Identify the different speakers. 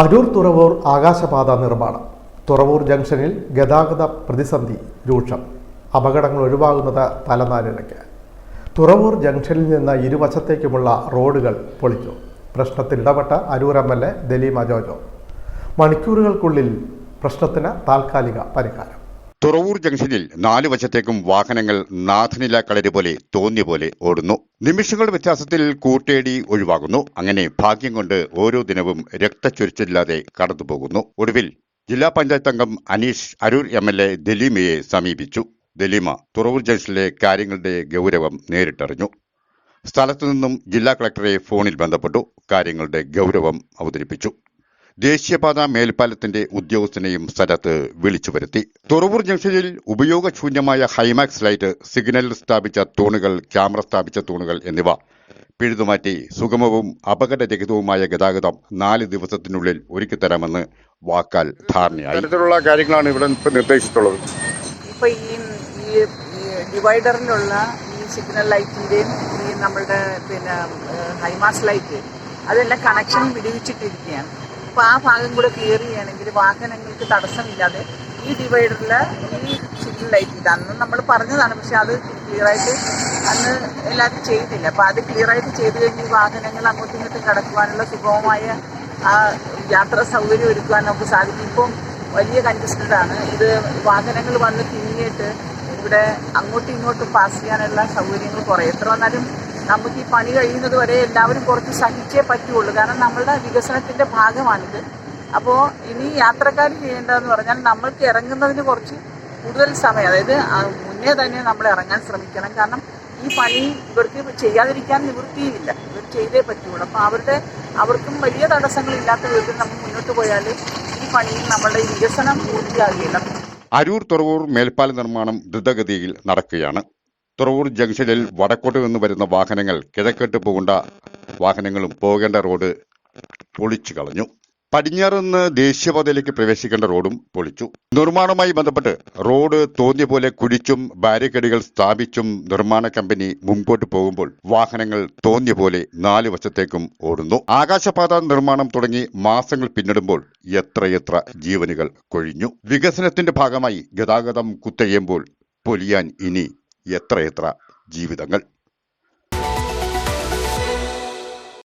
Speaker 1: അരൂർ തുറവൂർ ആകാശപാത നിർമ്മാണം. തുറവൂർ ജംഗ്ഷനിൽ ഗതാഗത പ്രതിസന്ധി രൂക്ഷം. അപകടങ്ങൾ ഒഴിവാകുന്നത് തലനാരിഴയ്ക്ക്. തുറവൂർ ജംഗ്ഷനിൽ നിന്ന് ഇരുവശത്തേക്കുമുള്ള റോഡുകൾ പൊളിച്ചു. പ്രശ്നത്തിൽ ഇടപെട്ട Aroor M L A Daleema Jojo. മണിക്കൂറുകൾക്കുള്ളിൽ പ്രശ്നത്തിന് താൽക്കാലിക പരിഹാരം.
Speaker 2: തുറവൂർ ജംഗ്ഷനിൽ നാലു വശത്തേക്കും വാഹനങ്ങൾ നാഥനില കളരി പോലെ തോന്നിയ പോലെ ഓടുന്നു. നിമിഷങ്ങൾ വ്യത്യാസത്തിൽ കൂട്ടേടി ഒഴിവാകുന്നു. അങ്ങനെ ഭാഗ്യം കൊണ്ട് ഓരോ ദിനവും രക്തച്ചൊരിച്ചില്ലാതെ കടന്നുപോകുന്നു. ഒടുവിൽ ജില്ലാ പഞ്ചായത്ത് അംഗം Aneesh Aroor M L A ദലീമയെ സമീപിച്ചു. ദലീമ തുറവൂർ ജംഗ്ഷനിലെ കാര്യങ്ങളുടെ ഗൗരവം നേരിട്ടറിഞ്ഞു. സ്ഥലത്തു നിന്നും ജില്ലാ കളക്ടറെ ഫോണിൽ ബന്ധപ്പെട്ടു. കാര്യങ്ങളുടെ ഗൗരവം അവതരിപ്പിച്ചു. ദേശീയപാത മേൽപ്പാലത്തിന്റെ ഉദ്യോഗസ്ഥനെയും സ്ഥലത്ത് വിളിച്ചു വരുത്തി തുറവൂർ ജംഗ്ഷനിൽ ഉപയോഗശൂന്യമായ ഹൈമാക്സ് ലൈറ്റ് സിഗ്നൽ സ്ഥാപിച്ച തൂണുകൾ ക്യാമറ സ്ഥാപിച്ച തൂണുകൾ എന്നിവ. പിഴുതുമാറ്റി സുഗമവും അപകടരഹിതവുമായ ഗതാഗതം നാല് ദിവസത്തിനുള്ളിൽ ഒരുക്കി തരാമെന്ന് വാക്കാൽ ധാരണയായി.
Speaker 3: തരത്തിലുള്ള കാര്യങ്ങളാണ് ഇവിടെ നിർദ്ദേശിച്ചിട്ടുള്ളത്.
Speaker 4: ഇപ്പൊ ഈ ഡിവൈഡറിലുള്ള ഈ സിഗ്നൽ ലൈറ്റിന്റെയും ഈ നമ്മളുടെ പിന്നെ ഹൈമാസ് ലൈറ്റ് അതെല്ലാം കണക്ഷൻ വിടുവിച്ചിട്ടിരിക്കുകയാണ് അപ്പൊ ആ ഭാഗം കൂടെ ക്ലിയർ ചെയ്യുകയാണെങ്കിൽ വാഹനങ്ങൾക്ക് തടസ്സമില്ലാതെ ഈ ഡിവൈഡറിൽ ഈ സിഗ്നൽ ലൈറ്റ് ഇത് അന്ന് നമ്മൾ പറഞ്ഞതാണ് പക്ഷെ അത് ക്ലിയർ ആയിട്ട് അന്ന് എല്ലാവരും ചെയ്തില്ല. അപ്പൊ അത് ക്ലിയർ ആയിട്ട് ചെയ്തു കഴിഞ്ഞ് വാഹനങ്ങൾ അങ്ങോട്ടും ഇങ്ങോട്ടും കടക്കുവാനുള്ള സുഗമമായ ആ യാത്രാ സൗകര്യം ഒരുക്കുവാൻ നമുക്ക് സാധിക്കും. ഇപ്പം വലിയ കൺജസ്റ്റഡ് ആണ്. ഇത് വാഹനങ്ങൾ വന്ന് തിങ്ങിയിട്ട് ഇവിടെ അങ്ങോട്ടും ഇങ്ങോട്ടും പാസ് ചെയ്യാനുള്ള സൗകര്യങ്ങൾ കുറേ. എത്ര വന്നാലും നമുക്ക് ഈ പണി കഴിയുന്നത് വരെ എല്ലാവരും കുറച്ച് സഹിച്ചേ പറ്റുള്ളൂ. കാരണം നമ്മളുടെ വികസനത്തിന്റെ ഭാഗമാണിത്. അപ്പോൾ ഇനി യാത്രക്കാർ ചെയ്യേണ്ടതെന്ന് പറഞ്ഞാൽ നമ്മൾക്ക് ഇറങ്ങുന്നതിന് കുറച്ച് കൂടുതൽ സമയം അതായത് മുന്നേ തന്നെ നമ്മൾ ഇറങ്ങാൻ ശ്രമിക്കണം. കാരണം ഈ പണി ഇവർക്ക് ചെയ്യാതിരിക്കാൻ നിവൃത്തിയില്ല ഇവർ ചെയ്തേ പറ്റുള്ളൂ. അപ്പോൾ അവരുടെ അവർക്കും വലിയ തടസ്സങ്ങളില്ലാത്ത വിധത്തിൽ നമ്മൾ മുന്നോട്ട് പോയാൽ ഈ പണിയിൽ നമ്മളുടെ വികസനം പൂർത്തിയാകുകയില്ല
Speaker 2: അരൂർ തുറവൂർ മേൽപ്പാല നിർമ്മാണം ദ്രുതഗതിയിൽ നടക്കുകയാണ്. തുറവൂർ ജംഗ്ഷനിൽ വടക്കോട്ട് നിന്ന് വരുന്ന വാഹനങ്ങൾ കിഴക്കോട്ട് പോകേണ്ട വാഹനങ്ങളും പോകേണ്ട റോഡ് പൊളിച്ചു കളഞ്ഞു. പടിഞ്ഞാറ് നിന്ന് ദേശീയപാതയിലേക്ക് പ്രവേശിക്കേണ്ട റോഡും പൊളിച്ചു. നിർമ്മാണവുമായി ബന്ധപ്പെട്ട് റോഡ് തോന്നിയ പോലെ കുഴിച്ചും ബാരിക്കേഡുകൾ സ്ഥാപിച്ചും നിർമ്മാണ കമ്പനി മുമ്പോട്ട് പോകുമ്പോൾ വാഹനങ്ങൾ തോന്നിയ പോലെ നാല് വശത്തേക്കും ഓടുന്നു. ആകാശപാത നിർമ്മാണം തുടങ്ങി മാസങ്ങൾ പിന്നിടുമ്പോൾ എത്രയെത്ര ജീവനുകൾ കൊഴിഞ്ഞു. വികസനത്തിന്റെ ഭാഗമായി ഗതാഗതം കുത്തഴിയുമ്പോൾ പൊലിയാൻ ഇനി എത്രയെത്ര ജീവിതങ്ങൾ.